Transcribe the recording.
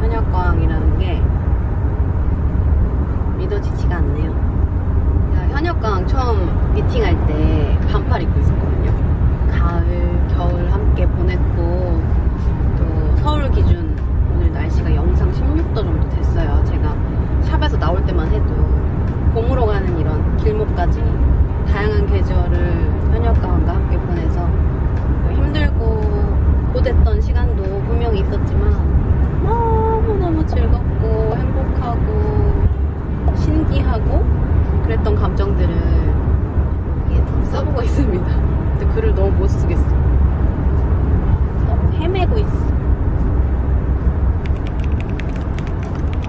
현역광이라는 게 믿어지지가 않네요. 현역광 처음 미팅할 때 반팔 입고 있었거든요. 가을, 겨울 함께 보냈고 또 서울 기준 오늘 날씨가 영상 16도 정도 됐어요. 제가 샵에서 나올 때만 해도 봄으로 가는 이런 길목까지 다양한 계절을 감정들을 써보고 있습니다. 근데 글을 너무 못 쓰겠어.